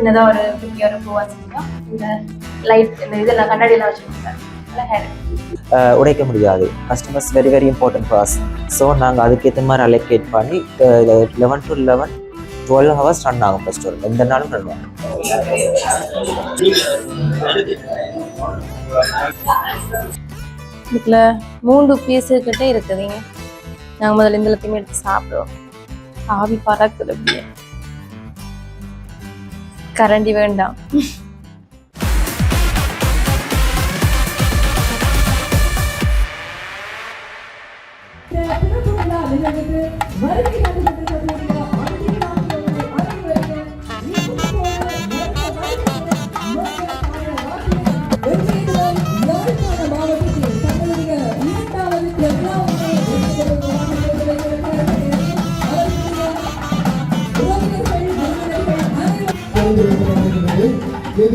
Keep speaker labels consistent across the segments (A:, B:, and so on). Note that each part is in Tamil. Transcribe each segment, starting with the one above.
A: சின்னதாக ஒரு குட்டி ஒரு பூ வச்சுருக்கோம் இந்த லைட் இந்த இதெல்லாம் கண்ணாடியெல்லாம் வச்சுருக்கோம்
B: உடைக்க முடியாது. Customers very very important for us so நாங்கள் அதுக்கேற்ற மாதிரி அலோகேட் பண்ணி eleven to eleven twelve hours run ஆகும் ஃபஸ்ட் ஒரு. எந்த நாளும் ரன் ஆகும்
A: இதுல மூன்று பீஸு கிட்ட இருக்குதுங்க. நாங்கள் முதல்ல இந்த எல்லாத்தையுமே எடுத்து சாப்பிடுவோம். ஆவி பறக்குது அப்படியே. கரண்டி வேண்டாம்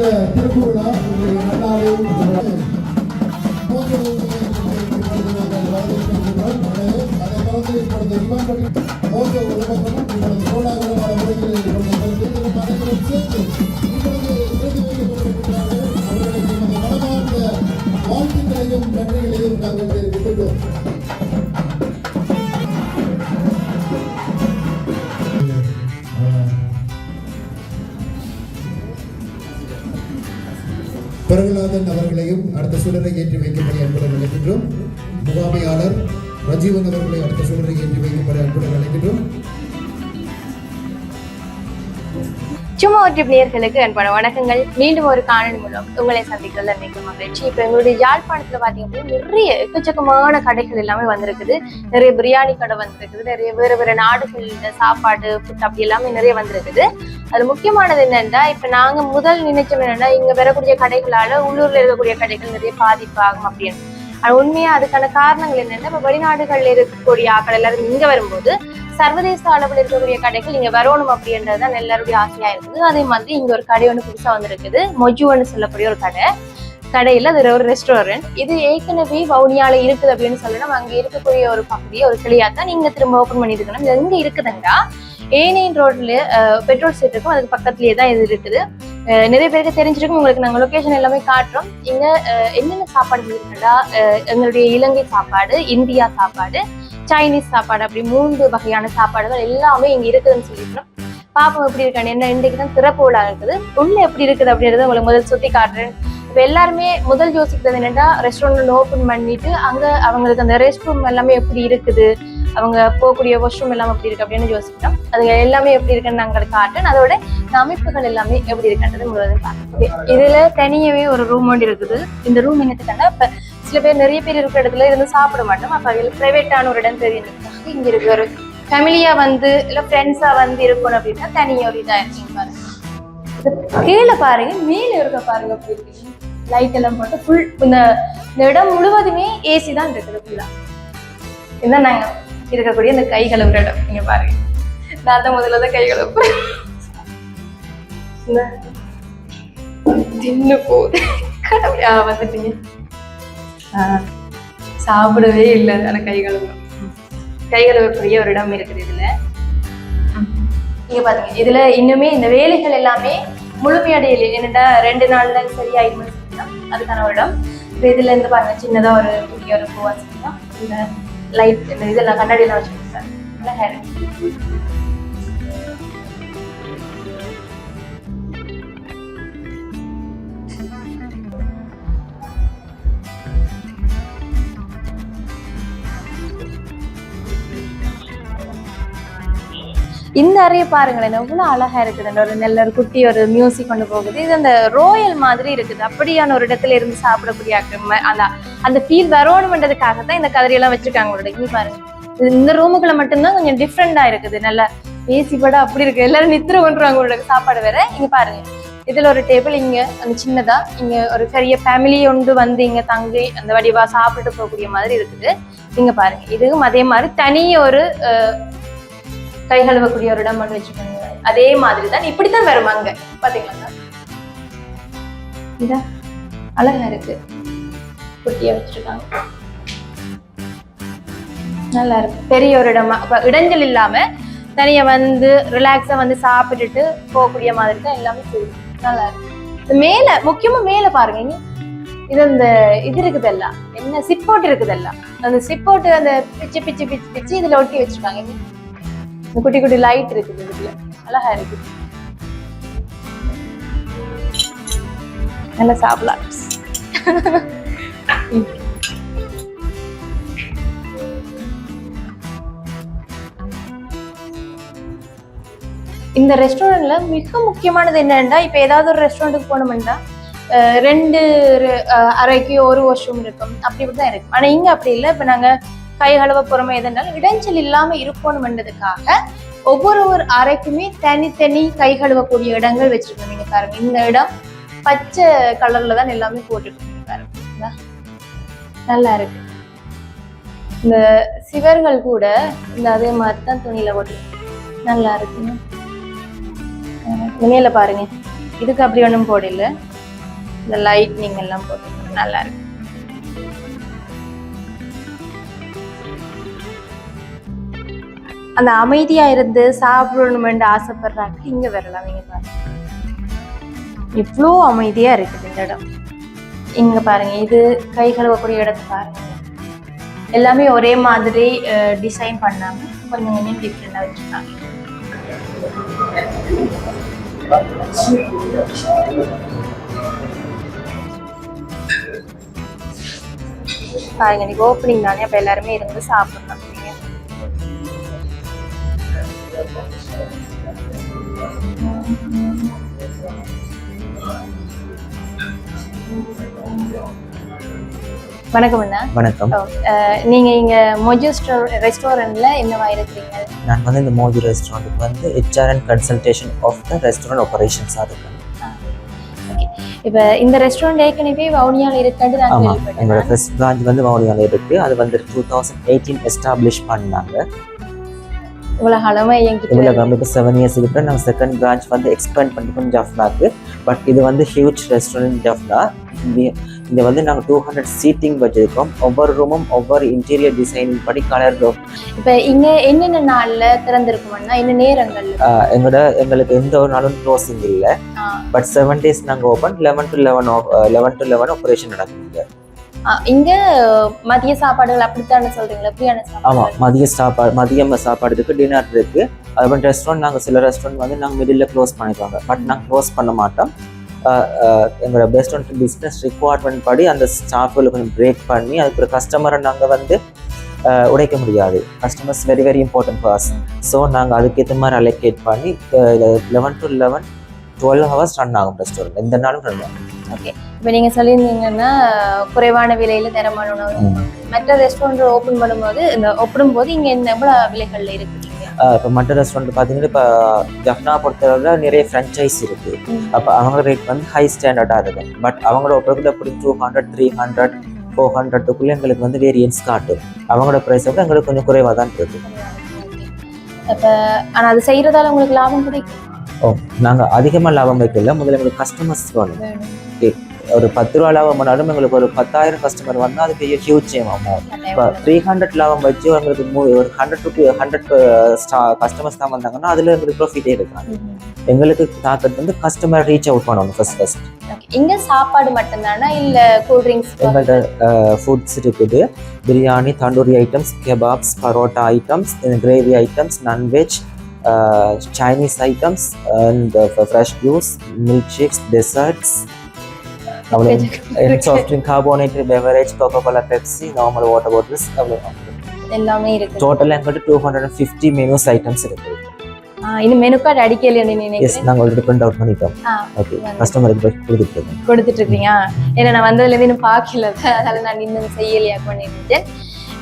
C: இந்த திருக்குறளா நல்லாவே வாழ்த்துக்களையும் பிரகலாதன் அவர்களையும் அடுத்த சுடரை ஏற்றி வைக்கப்பட அன்புடன் அழைக்கின்றோம். முகாமையாளர் ரஜீவன் அவர்களை அடுத்த சுடரை ஏற்றி வைக்கப்பட அன்புடன் அழைக்கின்றோம்.
A: சும்மா நேர்களுக்கு அன்பான வணக்கங்கள். மீண்டும் ஒரு காணொலி மூலம் உங்களை சந்திக்கிறதுல மிக மகிழ்ச்சி. இப்போ எங்களுடைய யாழ்ப்பாணத்துல பாத்தீங்கன்னா நிறைய எக்கச்சக்கமான கடைகள் எல்லாமே வந்திருக்குது. நிறைய பிரியாணி கடை வந்திருக்குது. நிறைய வேறு வேறு நாடுகள்ல சாப்பாடு ஃபுட் அப்படி எல்லாமே நிறைய வந்திருக்குது. அது முக்கியமானது என்னன்னா இப்ப நாங்க முதல் நினைச்சோம் என்னன்னா இங்க வரக்கூடிய கடைகளால உள்ளூர்ல இருக்கக்கூடிய கடைகள் நிறைய பாதிப்பாகும் அப்படின்னு. உண்மையா? அதுக்கான காரணங்கள் என்னன்னா இப்ப வெளிநாடுகள்ல இருக்கக்கூடிய ஆக்கள் எல்லாரும் இங்க வரும்போது சர்வதேச அளவில் இருக்கக்கூடிய கடைகள் இங்க வரணும் அப்படின்றது தான் எல்லாருடைய ஆசையா இருக்குது. அதே மாதிரி இங்க ஒரு கடை ஒன்று புதுசா வந்திருக்குது. மொஜுன்னு சொல்லக்கூடிய ஒரு கடை. கடையில அது ஒரு ரெஸ்டாரண்ட். இது ஏற்கனவே வவுனியால இருக்குது அப்படின்னு சொல்லணும். அங்க இருக்கக்கூடிய ஒரு பகுதி ஒரு கிளியா தான் நீங்க திரும்ப ஓபன் பண்ணிருக்கணும் இது எங்க இருக்குதுங்கா ஏனையின் ரோட்ல பெட்ரோல் ஸ்டேட் இருக்கும். அதுக்கு பக்கத்துலயே தான் இது இருக்குது. நிறைய பேருக்கு தெரிஞ்சிருக்கும். உங்களுக்கு நாங்க லொகேஷன் எல்லாமே காட்டுறோம். இங்க அஹ், என்னென்ன சாப்பாடு இருக்குன்னா எங்களுடைய இலங்கை சாப்பாடு இந்தியா சாப்பாடு சைனீஸ் சாப்பாடு அப்படி மூன்று வகையான சாப்பாடுகள் எல்லாமே இங்க இருக்குதுன்னு சொல்லியிருக்கோம் பாப்பம் எப்படி இருக்கான்னு. என்ன இன்றைக்கு தான் திறப்பு விழா இருக்குது. உள்ள எப்படி இருக்குது அப்படின்றத உங்களுக்கு முதல் சுத்தி காட்டுறேன் இப்போ எல்லாருமே முதல் யோசிக்கிறது என்னென்னா ரெஸ்டாரண்ட் ஓப்பன் பண்ணிட்டு அங்கே அவங்களுக்கு அந்த ரெஸ்ட் ரூம் எல்லாமே எப்படி இருக்குது? அவங்க போகக்கூடிய வாஷ்ரூம் எல்லாம் எப்படி இருக்கு அப்படின்னு யோசிக்கிறோம் அது எல்லாமே எப்படி இருக்குன்னு நாங்கள் காட்டேன் அதோட அமைப்புகள் எல்லாமே எப்படி இருக்குன்றது முழுவதும் பார்க்கணும் இதுல தனியவே ஒரு ரூம் ஒன்று இருக்குது. இந்த ரூம் என்னத்துக்கான இப்போ சில பேர் நிறைய பேர் இருக்கிற இடத்துல இருந்து சாப்பிட மாட்டோம். அப்போ அதில் ப்ரைவேட்டான ஒரு இடம் தெரியும். இங்கே இருக்கு ஒரு ஃபேமிலியாக வந்து இல்லை ஃப்ரெண்ட்ஸாக வந்து இருக்கணும் அப்படின்னா தனியாக ஒரு இதா இருக்கீங்க பாருங்க கீழே பாருங்க மேலே இருக்க பாருங்க அப்படி இருக்கு. லைட் எல்லாம் போட்டு ஃபுல் இந்த இந்த இடம் முழுவதுமே ஏசி தான் இருக்குது ஃபுல்லா இதுதான் நாங்கள் இருக்கக்கூடிய இந்த கை கழுவுற இடம் நீங்க பாருங்க. நான் தான் முதல்ல தான் கை கழுவுறேன் தின்னு போகுது. கடவுளா வந்துட்டீங்க. சாப்பிடவே இல்லை ஆனா கை கழுவணும் கை கழுவக்கூடிய ஒரு இடம் இருக்குது இதுல. நீங்க பாருங்க. இதுல இன்னுமே இந்த வேலைகள் எல்லாமே முழுமையடையலை. என்னடா ரெண்டு நாள்ல சரியாயிடும்னு சொல்லிதான் அதுக்கான ஒரு இடம். இப்போ இதுல இருந்து பாருங்க சின்னதா ஒரு குட்டி ஒரு பூ வச்சுருக்கோம். இந்த லைட் இந்த இதெல்லாம் கண்ணாடியெல்லாம் வச்சுருக்கோம் சார் நல்லா ஹேர் இந்த அறைய பாருங்களேன் எவ்வளவு அழகா இருக்குது. ஒரு நல்ல ஒரு குட்டி ஒரு மியூசிக் கொண்டு போகுது. இது அந்த ரோயல் மாதிரி இருக்குது. அப்படியான ஒரு இடத்துல இருந்து சாப்பிடக்கூடிய அந்த அந்த ஃபீல் வரணும்ன்றதுக்காக தான் இந்த கதிரியெல்லாம் வச்சிருக்காங்க உங்களோட. இங்க பாருங்க. இது இந்த ரூமுக்குள்ள மட்டும்தான் கொஞ்சம் டிஃப்ரெண்டா இருக்குது. நல்லா ஏசி படம் அப்படி இருக்கு. எல்லாரும் நித்திர பண்றாங்க உங்களோட சாப்பாடு வேற. இங்க பாருங்க. இதுல ஒரு டேபிள் இங்க அந்த சின்னதா. இங்க ஒரு பெரிய ஃபேமிலி ஒன்று வந்து இங்க தங்கி அந்த வடிவா சாப்பிட்டு போகக்கூடிய மாதிரி இருக்குது. இங்க பாருங்க. இதுவும் அதே மாதிரி தனி ஒரு கை கழுவக்கூடிய ஒரு இடம் பண்ணி வச்சுக்கோங்க. அதே மாதிரி தான் இப்படித்தான் வரும் அங்க. பாத்தீங்களா? இதா அழகா இருக்கு. குட்டியா வச்சிருக்காங்க. நல்லா இருக்கு. பெரிய ஒரு இடமா அப்ப இடைஞ்சல் இல்லாம தனியா வந்து ரிலாக்ஸா வந்து சாப்பிட்டுட்டு போகக்கூடிய மாதிரி தான் எல்லாமே செய்யுது நல்லா இருக்கு. மேல முக்கியமா மேல பாருங்க. இது அந்த இது இருக்குது எல்லாம் என்ன சிப்போட்டு இருக்குது எல்லாம் அந்த சிப்போட்டு அந்த பிச்சு பிச்சு பிச்சு பிச்சு இதுல ஒட்டி வச்சிருக்காங்க. குட்டி குட்டி லைட் இருக்குது இதுல அழகா இருக்கு. நல்லா சாப்பிடலாம். இந்த ரெஸ்டாரண்ட்ல மிக முக்கியமானது என்னன்னா இப்ப ஏதாவது ஒரு ரெஸ்டாரண்ட்டுக்கு போனோம்னா அஹ், ரெண்டு அஹ், அறைக்கு ஒரு வாஷ்ரூம் இருக்கும். அப்படி இப்படி தான் இருக்கும். ஆனா இங்க அப்படி இல்லை. இப்ப நாங்க கை கழுவ போறோமே இடைஞ்சல் இல்லாம இருக்கணும்ன்றதுக்காக ஒவ்வொரு ஒரு அறைக்குமே தனித்தனி கை கழுவக்கூடிய இடங்கள் வச்சிருக்கோம். நீங்க பாருங்க இந்த இடம் பச்சை கலர்ல தான் எல்லாமே போட்டுருக்கீங்க. பாருங்க. நல்லா இருக்கு. இந்த சிவர்கள் கூட இந்த அதே மாதிரி தான் துணியில போட்டுருக்கு நல்லா இருக்குங்க மேல பாருங்க. இதுக்கு அப்படி ஒன்றும் போடல. இந்த லைட்னிங் எல்லாம் போட்டு நல்லா இருக்கு. அந்த அமைதியா இருந்து சாப்பிடணுமென்று ஆசைப்படுறாங்க. இங்க வரலாம் நீங்க பாருங்க. இவ்வளோ அமைதியா இருக்குது இந்த இடம். இங்க பாருங்க இது கை கழுவக்கூடிய இடத்தை பாருங்க. எல்லாமே ஒரே மாதிரி டிசைன் பண்ணாம கொஞ்சம் கொஞ்சம் டிஃப்ரெண்டாக வச்சுருக்காங்க. பாருங்க இன்னைக்கு ஓப்பனிங் தானே அப்ப எல்லாருமே இருந்து சாப்பிடலாம் வணக்கம் அண்ணா.
B: வணக்கம்.
A: அஹ் நீங்க இங்க மொஜோ ரெஸ்டாரண்ட்ல என்னவா இருக்கிறீங்க
B: நான் வந்து இந்த மோதி ரெஸ்டாரண்ட்டுக்கு வந்து HR and consultation of the restaurant ஆப்பரேஷன்ஸாக இருக்கேன்.
A: ஓகே இப்ப இந்த ரெஸ்டாரண்ட் ஏற்கனவே வவுனியால இருக்குன்னு நான்
B: ஆமாம் எங்களோட ஃபர்ஸ்ட் பிரான்ச் வந்து மௌலியால இருக்குது அது வந்து டூ தௌசண்ட் எயிட்டீன் எஸ்டாப்ளிஷ் பண்ணாங்க.
A: இவ்வளவு காலமா
B: இவ்வளோ
A: என்கிட்ட
B: நம்மளுக்கு செவன் இயர்ஸ்க்கு அப்புறம் நாங்கள் செகண்ட் பிரான்ச் வந்து எக்ஸ்பேண்ட் பண்ணிருக்கோம் ஜஃப்னாக்கு. பட் இது வந்து ஹியூஜ் ரெஸ்டாரண்ட் ஜஃப்னா. இங்கே வந்து நாங்கள் டூ ஹண்ட்ரட் சீட்டிங் வச்சிருக்கோம். ஒவ்வொரு ரூமும் ஒவ்வொரு இன்டீரியர் டிசைனிங் படி கலர்
A: இப்ப இங்க என்னென்ன நாள்ல திறந்திருக்கும்னா என்ன நேரங்கள்ல?
B: எங்களோட எங்களுக்கு எந்த ஒரு நாளும் க்ளோசிங் இல்லை. பட் செவன் டேஸ் நாங்கள் open eleven to eleven eleven to eleven operation நடக்குங்க
A: இங்க மதிய சாப்பாடுகள் அப்படித்தானே சொல்றீங்களா? எப்படியான
B: ஆமாம்
A: சாப்பாடு
B: மதிய சாப்பாடு மதியம் சாப்பாடு இருக்குது டின்னர் இருக்குது அதுபோல் ரெஸ்டாரண்ட் நாங்கள் சில ரெஸ்டாரண்ட் வந்து நாங்கள் மிடில் க்ளோஸ் பண்ணிடுவாங்க பட் நாங்கள் க்ளோஸ் பண்ண மாட்டோம். எங்களோட பெஸ்ட் ஒன் பிஸ்னஸ் ரிக்குவயர்மெண்ட் படி அந்த ஸ்டாஃப்களை கொஞ்சம் பிரேக் பண்ணி அதுக்கு கஸ்டமரை நாங்கள் வந்து உடைக்க முடியாது. Customers very very important for us so நாங்கள் அதுக்கேற்ற மாதிரி அலோகேட் பண்ணி eleven to eleven twelve hours run ஆகும் ரெஸ்டாரண்ட் எந்த நாளும் ரன் ஆகும்
A: ஓகே. இப்ப நீங்க சொல்லியிருந்தீங்கன்னா குறைவான விலையில தரமான உணவு. மற்ற ரெஸ்டாரண்ட் ஓபன் பண்ணும்போது இந்த ஒப்பிடும் போது இங்க என்ன எவ்வளவு விலைகள்ல இருக்குங்க
B: இப்போ மற்ற ரெஸ்டாரண்ட் பார்த்தீங்கன்னா இப்போ ஜஃப்னா பொறுத்தவரை நிறைய ஃப்ரான்ச்சைஸ் இருக்குது. அப்போ அவங்க ரேட் வந்து ஹை ஸ்டாண்டர்டாக இருக்கும். பட் அவங்களோட ப்ராடக்ட் எப்படி two hundred three hundred four ஹண்ட்ரட்டுக்குள்ளே எங்களுக்கு வந்து வேரியன்ஸ் காட்டும். அவங்களோட ப்ரைஸ் விட எங்களுக்கு கொஞ்சம் குறைவாக தான் இருக்குது
A: அப்ப ஆனா அது செய்யறதால உங்களுக்கு லாபம் கிடைக்கும்.
B: ஓ நாங்கள் அதிகமாக லாபம் வைக்கல. முதல்ல எங்களுக்கு கஸ்டமர்ஸ் வேணும். ஒரு பத்து ரூபா லாபம் பண்ணாலும் எங்களுக்கு ஒரு பத்தாயிரம் கஸ்டமர் வந்தால் அது பெரிய ஹியூஜ் அமௌண்ட் இப்போ த்ரீ ஹண்ட்ரட் லாபம் வச்சு உங்களுக்கு மூ- ஒரு ஹண்ட்ரட் ருபி ஹண்ட்ரட் கஸ்டமர்ஸ் தான் வந்தாங்கன்னா அதில் எங்களுக்கு ப்ராஃபிட்டே
A: ம்ஹும்.
B: எங்களுக்கு தாக்கத்து வந்து கஸ்டமர் ரீச் அவுட் பண்ணணும் ஃபர்ஸ்ட் ஃபர்ஸ்ட்.
A: இங்க சாப்பாடு மட்டும்தானா? இல்ல கூல் ட்ரிங்க்ஸ்
B: எங்கள்கிட்ட ஃபுட்ஸ் இருக்குது. Biryani tandoori items kebabs parotta items gravy items non veg chinese items and fresh juice milk shakes desserts அவ்வளோ soft drink carbonated beverage Coca Cola Pepsi normal water bottles அவ்வளோ
A: எல்லாமே இருக்கு
B: எங்கள்கிட்ட two hundred and fifty menus items இருக்குது
A: ஆ, இன்னும் மெனு கார்டு அடிக்கலையே
B: எஸ் நாங்கள் ஆல்ரெடி பிரிண்ட் அவுட் பண்ணிட்டோம். ஓகே. கஸ்டமருக்கு கொடுத்துருக்கோம்
A: கொடுத்துட்டு இருக்கீங்க. ஏன்னா நான் வந்ததுல இருந்து இன்னும் பார்க்கல. அதனால நான் இன்னும் செய்யலையா பண்ணிருந்தேன்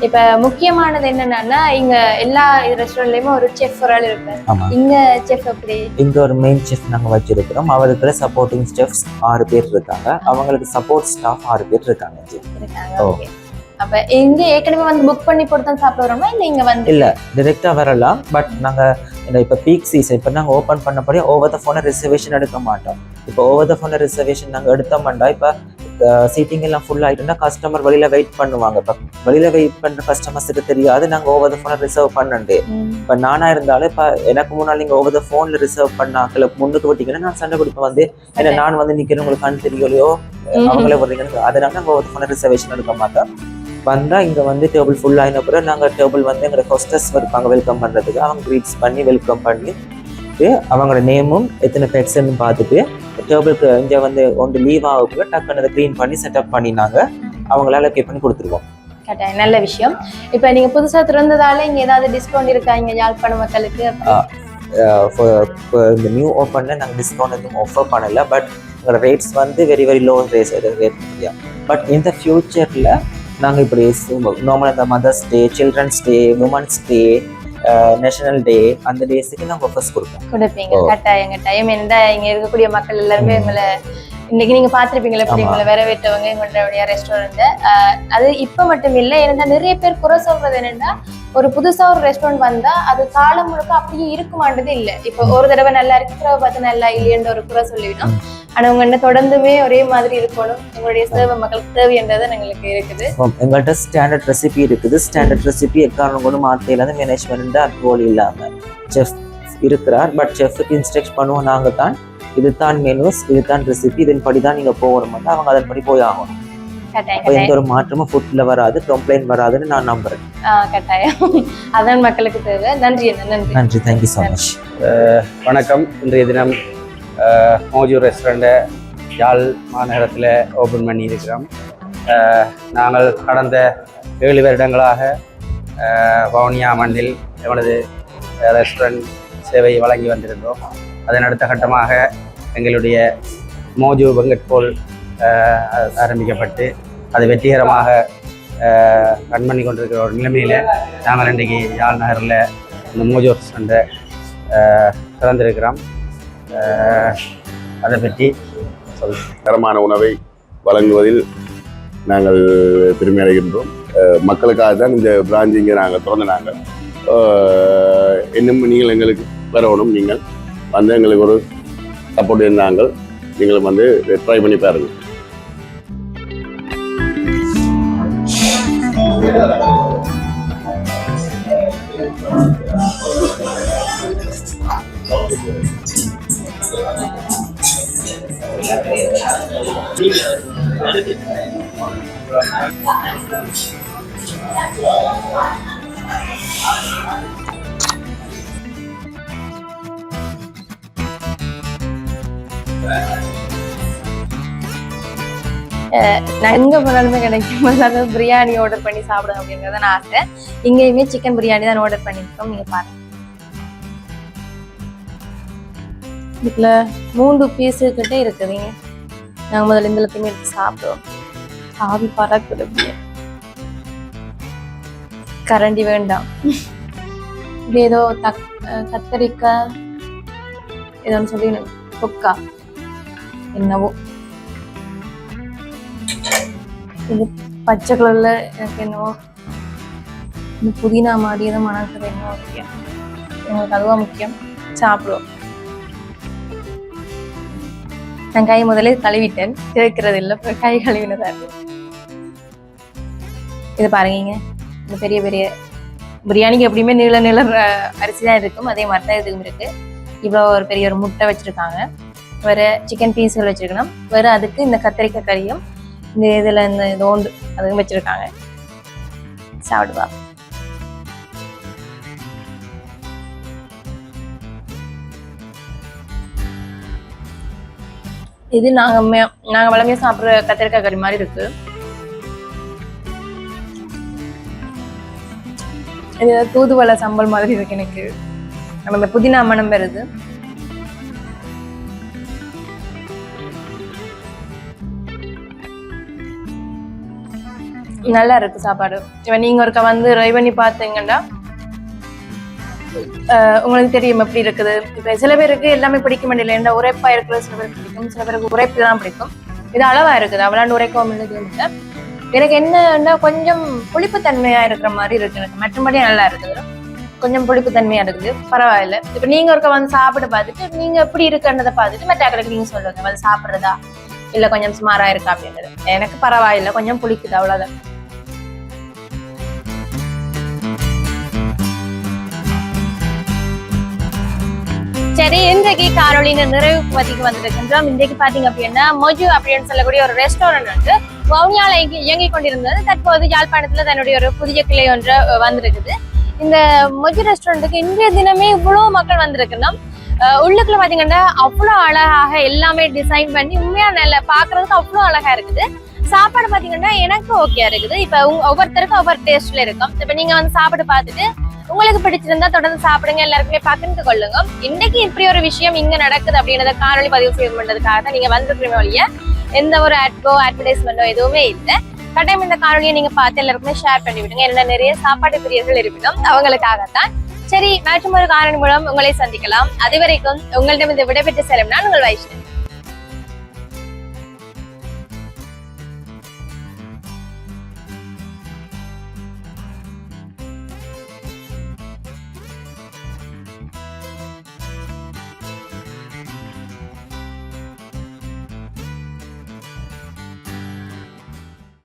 A: இப்ப முக்கியமானது என்னன்னா இங்க எல்லா ரெஸ்டாரண்ட்லயுமே ஒரு செஃப் ஒரு ஆள் இருப்பாரு. இங்க செஃப் எப்படி?
B: இங்க ஒரு மெயின் செஃப் நாங்க வச்சிருக்கிறோம். அவருக்கு சப்போர்ட்டிங் ஸ்டெஃப்ஸ் ஆறு பேர் இருக்காங்க. அவங்களுக்கு சப்போர்ட் ஸ்டாஃப் ஆறு பேர் இருக்காங்க.
A: ஓகே அப்ப இங்க ஏற்கனவே வந்து புக் பண்ணி போட்டு தான் சாப்பிட வரோமா இல்ல இங்க வந்து
B: இல்ல டிரெக்டா வரலாம். பட் நாங்க இந்த இப்ப பீக் சீசன் இப்ப நாங்க ஓபன் பண்ணபடி ஓவர் த போன ரிசர்வேஷன் எடுக்க மாட்டோம். இப்போ ஓவர் த போன ரிசர்வேஷன் நாங்க எடுத்தோம்னா இப்ப சீட்டிங் எல்லாம் ஃபுல் ஆயிட்டுனா கஸ்டமர் வெளியில வெயிட் பண்ணுவாங்க. இப்போ வெளியில வெயிட் பண்ற கஸ்டமர்ஸுக்கு தெரியாது நாங்க ஓவர் த ஃபோனை ரிசர்வ் பண்ணண்டு இப்போ நானா இருந்தாலும் இப்போ எனக்கு முன்னாடி நீங்க ஓவர் த ஃபோன்ல ரிசர்வ் பண்ணாக்கல முன்னுக்கு விட்டீங்கன்னா நான் சண்டை பிடிப்பேன். வந்து ஏன்னா நான் வந்து நிக்கிறேன் உங்களுக்கு கண் தெரியலையோ அவங்களே வர்றீங்கன்னு அதனால நாங்க ஓவர் த ஃபோனை ரிசர்வேஷன் எடுக்க மாட்டோம். வந்தா இங்க வந்து டேபிள் ஃபுல் ஆயின அப்புறம் நாங்க டேபிள் வந்து எங்களோட ஹோஸ்டஸ் இருப்பாங்க வெல்கம் பண்றதுக்கு. அவங்க க்ரீட்ஸ் பண்ணி வெல்கம் பண்ணி அவங்களோட நேமும் எத்தனை பெட்ஸ்ன்னு பார்த்துட்டு டேபிளுக்கு இங்கே வந்து ஒன்று லீவ் ஆகக்குள்ள டக்குன்னு அதை க்ளீன் பண்ணி செட்டப் பண்ணினாங்க. அவங்களால கே பண்ணி கொடுத்துருவோம்
A: கட்டாயம். நல்ல விஷயம். இப்போ நீங்க புதுசா திறந்ததால இங்க ஏதாவது டிஸ்கவுண்ட் இருக்கா? இங்க யாழ்ப்பாண மக்களுக்கு?
B: for இந்த நியூ ஓப்பனில் நாங்கள் டிஸ்கவுண்ட் எதுவும் ஆஃபர் பண்ணல. பட் எங்களோட ரேட்ஸ் வந்து very very low race rate but இந்த ஃபியூச்சரில் நாங்கள் இப்படி நார்மல் இந்த mother's day children's day women's day national day அந்த டேஸுக்கு நாங்கள் ஆஃபர்ஸ் கொடுப்போம்.
A: கொடுப்பீங்க. கட்டாயம் கட்டாயம். என்னடா இங்க இருக்கக்கூடிய மக்கள் எல்லாருமே உங்களை இன்னைக்கு நீங்க பாத்திருப்பீங்களா எப்படி. உங்களை வரவேற்றவங்க எங்களுடைய ரெஸ்டாரண்ட் அது இப்ப மட்டும் இல்ல ஏன்னா நிறைய பேர் குறை சொல்றது என்னன்னா ஒரு புதுசா ஒரு ரெஸ்டாரண்ட் வந்தா அது காலம் முழுக்க அப்படியே இருக்குமான்றது இல்ல. இப்ப ஒரு தடவை நல்லா இருக்கு தடவை பார்த்து நல்லா இல்லையன்ற ஒரு குறை சொல்லிவிடும். ஆனா உங்க என்ன தொடர்ந்துமே ஒரே மாதிரி இருக்கணும். உங்களுடைய சேவை மக்களுக்கு தேவைன்றது எங்களுக்கு இருக்குது.
B: எங்கள்கிட்ட ஸ்டாண்டர்ட் ரெசிபி இருக்குது. ஸ்டாண்டர்ட் ரெசிபி எக்காரணம் கொண்டு மாற்றையில மேனேஜ்மெண்ட் அப்ரூவல் இல்லாமல் செஃப் இருக்கிறார். பட் செஃப்க்கு இன்ஸ்ட்ரக்ட் பண்ணுவோம் நாங்கள் தான் இதுதான் மெனுஸ் இதுதான் ரெசிபி இதன்படி தான் நீங்கள் போகணும் அவங்க அதன்படி போய் ஆகணும். எந்த ஒரு மாற்றமும் ஃபுட்டில் வராது கம்ப்ளைண்ட் வராதுன்னு நான் நம்புறேன்.
A: கட்டாயம். அதான் மக்களுக்கு தேவை. நன்றி நன்றி.
B: நன்றி தேங்க்யூ ஸோ மச்
D: வணக்கம். இன்றைய தினம் மோஜு ரெஸ்டாரண்ட்டை யாழ் மாநகரத்தில் ஓப்பன் பண்ணியிருக்கிறோம். அஹ், நாங்கள் கடந்த ஏழு வருடங்களாக வவுனியா மண்ணில் எங்களது ரெஸ்டாரண்ட் சேவை வழங்கி வந்திருந்தோம். அதன் அடுத்த கட்டமாக எங்களுடைய மோஜு வெங்கட் போல் அஹ், ஆ- ஆரம்பிக்கப்பட்டு அது வெற்றிகரமாக ரன் பண்ணி கொண்டிருக்கிற ஒரு நிலைமையில் நாங்கள் இன்றைக்கு யாழ் நகரில் இந்த மோஜோ சண்டை திறந்திருக்கிறோம். அதை பற்றி சொல்
E: தரமான உணவை வழங்குவதில் நாங்கள் பெருமை அடைகின்றோம். மக்களுக்காக தான் இந்த பிராஞ்சு இங்கே நாங்கள் திறந்து நாங்கள் இன்னும் நீங்கள் எங்களுக்கு வரணும். நீங்கள் வந்து எங்களுக்கு ஒரு சப்போர்ட் நாங்கள் நீங்களும் வந்து ட்ரை பண்ணி பாருங்கள். பாருங்க
A: நான் எங்க போனாலுமே கிடைக்கும். அதாவது பிரியாணி ஆர்டர் பண்ணி சாப்பிடும் அப்படிங்கறத நான் ஆசை. இங்கேயுமே சிக்கன் பிரியாணி தான் ஆர்டர் பண்ணியிருக்கோம் நீங்க பாருங்கள் இதில் மூன்று பீஸு கிட்ட இருக்குதுங்க நாங்கள் முதல்ல இந்த எல்லாத்தையுமே எடுத்து சாப்பிடுவோம். ஆவி பறக்குது அப்படியே. கரண்டி வேண்டாம். இது ஏதோ தக் கத்தரிக்காய் ஏதோ சொல்லி தொக்கா என்னவோ. இது பச்சை கலர்ல எனக்கு என்னவோ இந்த புதினா மாதிரி எதுவும் மணக்கிறது என்னவோ முக்கியம். எங்களுக்கு அதுவா முக்கியம். சாப்பிடுவோம். நான் கை முதலே கழுவிட்டேன். கேட்கறது இல்லை. கை கழுவினதா இருக்கு. இது பாருங்க. இந்த பெரிய பெரிய பிரியாணிக்கு எப்படியுமே நீள நீள அரிசி தான் இருக்கும். அதே மாதிரி தான் இதுவும் இருக்கு. இவ்வளோ ஒரு பெரிய ஒரு முட்டை வச்சிருக்காங்க. வேற சிக்கன் பீஸ்கள் வச்சிருக்கணும். வேற அதுக்கு இந்த கத்திரிக்காய் கறியும் இந்த இதுல இந்த தோண்டு அதுவும் வச்சிருக்காங்க. சாப்பிடுவா. இது நாங்க மே- நாங்க வளமையா சாப்பிடுற கத்திரிக்காய் கறி மாதிரி இருக்கு. இது தூதுவளை சம்பல் மாதிரி இருக்கு எனக்கு. நம்ம புதினா மணம் வருது நல்லா இருக்கு சாப்பாடு. இப்போ நீங்க ஒருக்க வந்து ட்ரை பண்ணி பார்த்தீங்கன்னா உங்களுக்கு தெரியும் எப்படி இருக்குது. இப்ப சில பேருக்கு எல்லாமே பிடிக்க முடியல ஏன்னா உரைப்பா இருக்கிறது சில பேருக்கு பிடிக்கும். சில பேருக்கு உரைப்பு தான் பிடிக்கும். இது அளவா இருக்குது. அவ்வளோ உரைக்கவும் இல்லை எனக்கு என்னன்னா கொஞ்சம் புளிப்புத்தன்மையா இருக்கிற மாதிரி இருக்கு எனக்கு. மற்றபடி நல்லா இருக்குது. கொஞ்சம் புளிப்புத்தன்மையா இருக்குது. பரவாயில்ல. இப்ப நீங்க ஒருக்க வந்து சாப்பிட பார்த்துட்டு நீங்க எப்படி இருக்குன்றதை பார்த்துட்டு மற்ற நீங்க சொல்லுங்க. வந்து சாப்பிடுறதா? இல்ல கொஞ்சம் சுமாரா இருக்கா அப்படின்றது. எனக்கு பரவாயில்ல. கொஞ்சம் புளிக்குது. அவ்வளவுதான். சரி இன்றைக்கு காரொலியின் நிறைவு பதிக்கு வந்திருக்கின்றோம். இன்றைக்கு பாத்தீங்க அப்படின்னா மொஜு அப்படின்னு சொல்லக்கூடிய ஒரு ரெஸ்டாரண்ட் வந்து வவுனியால இயங்கி இயங்கிக் கொண்டிருந்தது. தற்போது யாழ்ப்பாணத்துல தன்னுடைய ஒரு புதிய கிளை ஒன்று வந்திருக்குது. இந்த மொஜு ரெஸ்டாரண்ட்டுக்கு இன்றைய தினமே இவ்வளவு மக்கள் வந்திருக்கணும் உள்ளுக்குள்ள பாத்தீங்கன்னா அவ்வளவு அழகாக எல்லாமே டிசைன் பண்ணி உண்மையா நல்ல பாக்குறதுக்கு அவ்வளவு அழகா இருக்குது. சாப்பாடு பாத்தீங்கன்னா எனக்கு ஓகே இருக்குது. இப்ப ஒவ்வொருத்தருக்கும் ஒவ்வொரு டேஸ்ட்ல இருக்கும். இப்ப நீங்க வந்து சாப்பிட்டு பார்த்துட்டு உங்களுக்கு பிடிச்சிருந்தா தொடர்ந்து சாப்பிடுங்க எல்லாருக்குமே பகிர்ந்து கொள்ளுங்க. இன்னைக்கு இப்படி ஒரு விஷயம் இங்க நடக்குது அப்படின்றத காணொலி பதிவு செய்து பண்றதுக்காக தான் நீங்க வந்திருக்கிறீங்க ஒழிய எந்த ஒரு ஆட்கோ அட்வர்டைஸ்மெண்டோ எதுவுமே இல்லை. கட்டாயம் இந்த காணொலியை நீங்க பார்த்து எல்லாருக்குமே ஷேர் பண்ணி விடுங்க. நிறைய சாப்பாடு பிரியர்கள் இருக்கணும் அவங்களுக்காகத்தான் சரி மற்றும் ஒரு காரணம் மூலம் உங்களை சந்திக்கலாம். அது வரைக்கும் உங்களிடம் இந்த விடைபெற்று செல்லும் நான் உங்கள் வைஷ்ணவி.